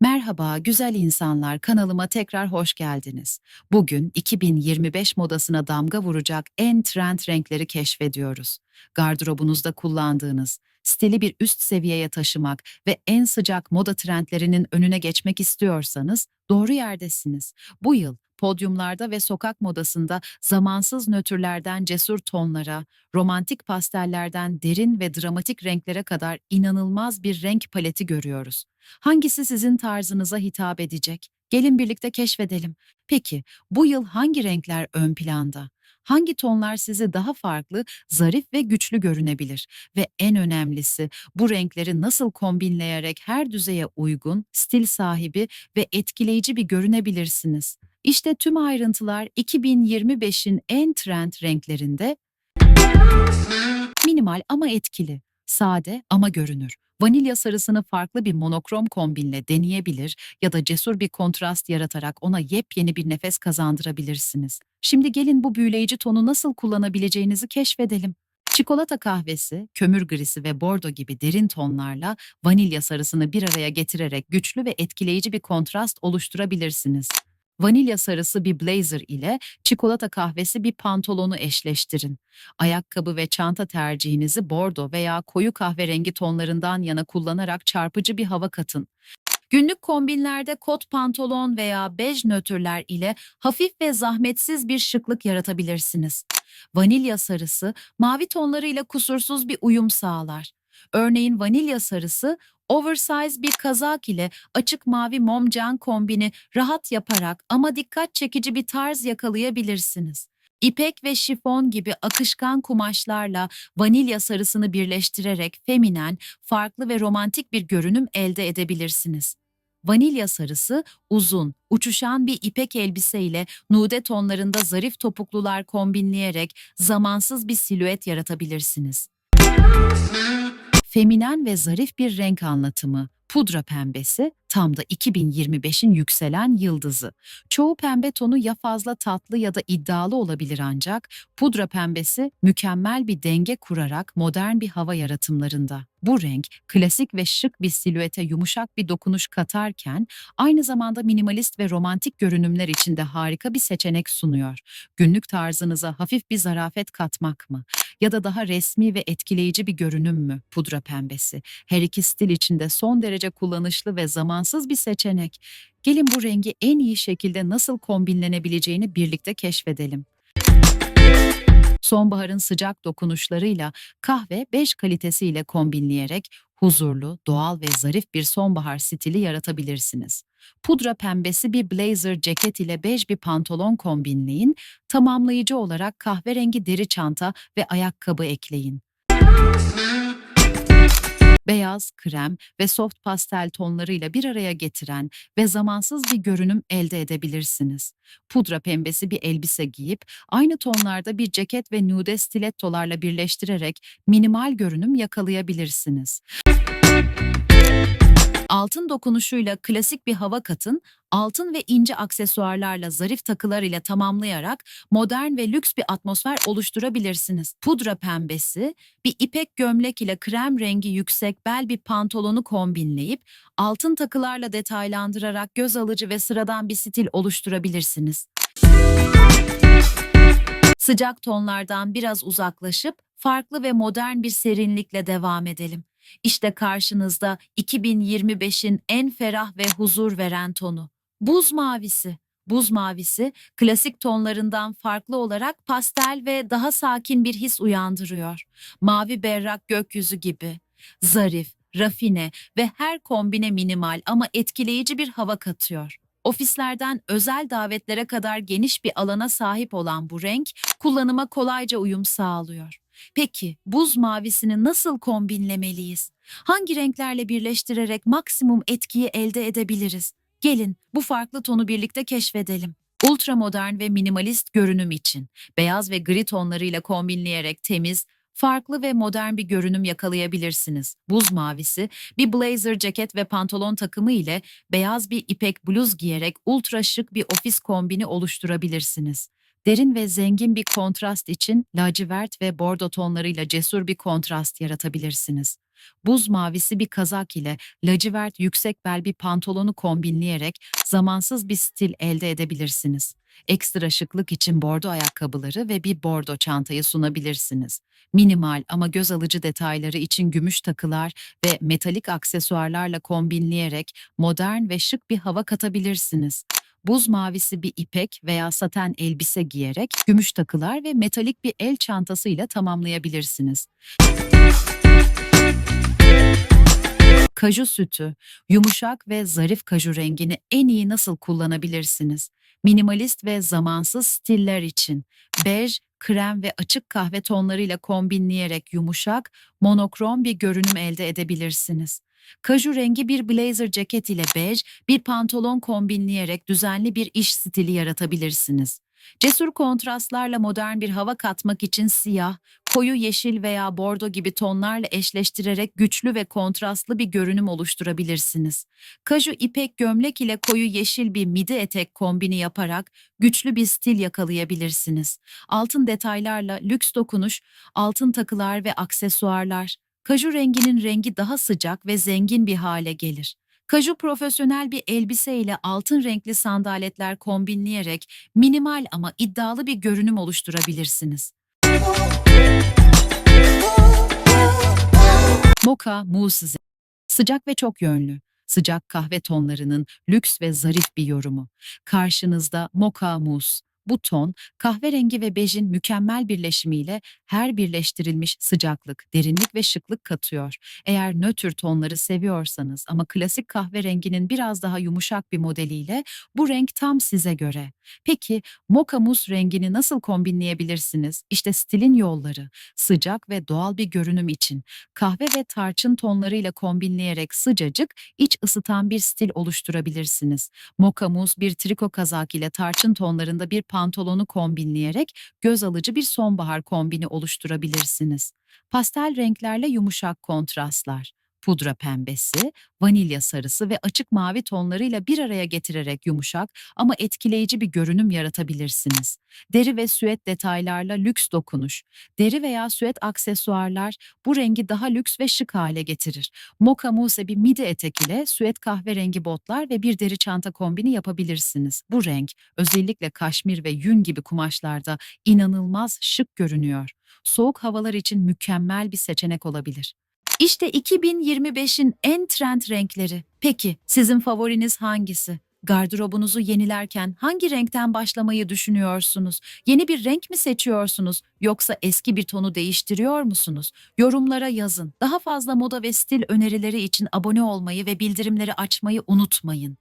Merhaba güzel insanlar kanalıma tekrar hoş geldiniz. Bugün 2025 modasına damga vuracak en trend renkleri keşfediyoruz. Gardırobunuzda kullandığınız, stili bir üst seviyeye taşımak ve en sıcak moda trendlerinin önüne geçmek istiyorsanız doğru yerdesiniz. Bu yıl podyumlarda ve sokak modasında zamansız nötrlerden cesur tonlara, romantik pastellerden derin ve dramatik renklere kadar inanılmaz bir renk paleti görüyoruz. Hangisi sizin tarzınıza hitap edecek? Gelin birlikte keşfedelim. Peki, bu yıl hangi renkler ön planda? Hangi tonlar sizi daha farklı, zarif ve güçlü görünebilir? Ve en önemlisi, bu renkleri nasıl kombinleyerek her düzeye uygun, stil sahibi ve etkileyici bir görünebilirsiniz? İşte tüm ayrıntılar 2025'in en trend renklerinde Minimal ama etkili, sade ama görünür. Vanilya sarısını farklı bir monokrom kombinle deneyebilir ya da cesur bir kontrast yaratarak ona yepyeni bir nefes kazandırabilirsiniz. Şimdi gelin bu büyüleyici tonu nasıl kullanabileceğinizi keşfedelim. Çikolata kahvesi, kömür grisi ve bordo gibi derin tonlarla vanilya sarısını bir araya getirerek güçlü ve etkileyici bir kontrast oluşturabilirsiniz. Vanilya sarısı bir blazer ile çikolata kahvesi bir pantolonu eşleştirin. Ayakkabı ve çanta tercihinizi bordo veya koyu kahverengi tonlarından yana kullanarak çarpıcı bir hava katın. Günlük kombinlerde kot pantolon veya bej nötrler ile hafif ve zahmetsiz bir şıklık yaratabilirsiniz. Vanilya sarısı mavi tonlarıyla kusursuz bir uyum sağlar. Örneğin vanilya sarısı oversize bir kazak ile açık mavi mom can kombini rahat yaparak ama dikkat çekici bir tarz yakalayabilirsiniz. İpek ve şifon gibi akışkan kumaşlarla vanilya sarısını birleştirerek feminen, farklı ve romantik bir görünüm elde edebilirsiniz. Vanilya sarısı uzun, uçuşan bir ipek elbise ile nude tonlarında zarif topuklular kombinleyerek zamansız bir silüet yaratabilirsiniz. Feminen ve zarif bir renk anlatımı. Pudra pembesi tam da 2025'in yükselen yıldızı. Çoğu pembe tonu ya fazla tatlı ya da iddialı olabilir ancak pudra pembesi mükemmel bir denge kurarak modern bir hava yaratımlarında. Bu renk klasik ve şık bir silüete yumuşak bir dokunuş katarken aynı zamanda minimalist ve romantik görünümler için de harika bir seçenek sunuyor. Günlük tarzınıza hafif bir zarafet katmak mı? Ya da daha resmi ve etkileyici bir görünüm mü pudra pembesi? Her iki stil içinde son derece kullanışlı ve zamansız bir seçenek. Gelin bu rengi en iyi şekilde nasıl kombinlenebileceğini birlikte keşfedelim. Sonbaharın sıcak dokunuşlarıyla kahve bej kalitesiyle kombinleyerek huzurlu, doğal ve zarif bir sonbahar stili yaratabilirsiniz. Pudra pembesi bir blazer ceket ile bej bir pantolon kombinleyin, tamamlayıcı olarak kahverengi deri çanta ve ayakkabı ekleyin. Beyaz, krem ve soft pastel tonlarıyla bir araya getiren ve zamansız bir görünüm elde edebilirsiniz. Pudra pembesi bir elbise giyip aynı tonlarda bir ceket ve nude stilettolarla birleştirerek minimal görünüm yakalayabilirsiniz. Altın dokunuşuyla klasik bir hava katın, altın ve ince aksesuarlarla zarif takılar ile tamamlayarak modern ve lüks bir atmosfer oluşturabilirsiniz. Pudra pembesi, bir ipek gömlek ile krem rengi yüksek bel bir pantolonu kombinleyip altın takılarla detaylandırarak göz alıcı ve sıradan bir stil oluşturabilirsiniz. Sıcak tonlardan biraz uzaklaşıp farklı ve modern bir serinlikle devam edelim. İşte karşınızda 2025'in en ferah ve huzur veren tonu. Buz mavisi. Buz mavisi klasik tonlarından farklı olarak pastel ve daha sakin bir his uyandırıyor. Mavi berrak gökyüzü gibi. Zarif, rafine ve her kombine minimal ama etkileyici bir hava katıyor. Ofislerden özel davetlere kadar geniş bir alana sahip olan bu renk kullanıma kolayca uyum sağlıyor. Peki buz mavisini nasıl kombinlemeliyiz? Hangi renklerle birleştirerek maksimum etkiyi elde edebiliriz? Gelin bu farklı tonu birlikte keşfedelim. Ultra modern ve minimalist görünüm için beyaz ve gri tonlarıyla kombinleyerek temiz, farklı ve modern bir görünüm yakalayabilirsiniz. Buz mavisi bir blazer ceket ve pantolon takımı ile beyaz bir ipek bluz giyerek ultra şık bir ofis kombini oluşturabilirsiniz. Derin ve zengin bir kontrast için lacivert ve bordo tonlarıyla cesur bir kontrast yaratabilirsiniz. Buz mavisi bir kazak ile lacivert yüksek bel bir pantolonu kombinleyerek zamansız bir stil elde edebilirsiniz. Ekstra şıklık için bordo ayakkabıları ve bir bordo çantayı sunabilirsiniz. Minimal ama göz alıcı detayları için gümüş takılar ve metalik aksesuarlarla kombinleyerek modern ve şık bir hava katabilirsiniz. Buz mavisi bir ipek veya saten elbise giyerek gümüş takılar ve metalik bir el çantasıyla tamamlayabilirsiniz. Kaju sütü, yumuşak ve zarif kaju rengini en iyi nasıl kullanabilirsiniz? Minimalist ve zamansız stiller için bej, krem ve açık kahve tonlarıyla kombinleyerek yumuşak, monokrom bir görünüm elde edebilirsiniz. Kaju rengi bir blazer ceket ile bej, bir pantolon kombinleyerek düzenli bir iş stili yaratabilirsiniz. Cesur kontrastlarla modern bir hava katmak için siyah, koyu yeşil veya bordo gibi tonlarla eşleştirerek güçlü ve kontrastlı bir görünüm oluşturabilirsiniz. Kaju ipek gömlek ile koyu yeşil bir midi etek kombini yaparak güçlü bir stil yakalayabilirsiniz. Altın detaylarla lüks dokunuş, altın takılar ve aksesuarlar. Kaju renginin rengi daha sıcak ve zengin bir hale gelir. Kaju profesyonel bir elbise ile altın renkli sandaletler kombinleyerek minimal ama iddialı bir görünüm oluşturabilirsiniz. Mocha Mousse Sıcak ve çok yönlü. Sıcak kahve tonlarının lüks ve zarif bir yorumu. Karşınızda Mocha Mousse. Bu ton, kahverengi ve bejin mükemmel birleşimiyle her birleştirilmiş sıcaklık, derinlik ve şıklık katıyor. Eğer nötr tonları seviyorsanız ama klasik kahverenginin biraz daha yumuşak bir modeliyle bu renk tam size göre. Peki Mocha Mousse rengini nasıl kombinleyebilirsiniz? İşte stilin yolları. Sıcak ve doğal bir görünüm için kahve ve tarçın tonlarıyla kombinleyerek sıcacık, iç ısıtan bir stil oluşturabilirsiniz. Mocha mousse bir triko kazak ile tarçın tonlarında bir pantolonu kombinleyerek göz alıcı bir sonbahar kombini oluşturabilirsiniz. Pastel renklerle yumuşak kontrastlar. Pudra pembesi, vanilya sarısı ve açık mavi tonlarıyla bir araya getirerek yumuşak ama etkileyici bir görünüm yaratabilirsiniz. Deri ve süet detaylarla lüks dokunuş. Deri veya süet aksesuarlar bu rengi daha lüks ve şık hale getirir. Mocha mousse bir midi etek ile süet kahverengi botlar ve bir deri çanta kombini yapabilirsiniz. Bu renk özellikle kaşmir ve yün gibi kumaşlarda inanılmaz şık görünüyor. Soğuk havalar için mükemmel bir seçenek olabilir. İşte 2025'in en trend renkleri. Peki sizin favoriniz hangisi? Gardırobunuzu yenilerken hangi renkten başlamayı düşünüyorsunuz? Yeni bir renk mi seçiyorsunuz yoksa eski bir tonu değiştiriyor musunuz? Yorumlara yazın. Daha fazla moda ve stil önerileri için abone olmayı ve bildirimleri açmayı unutmayın.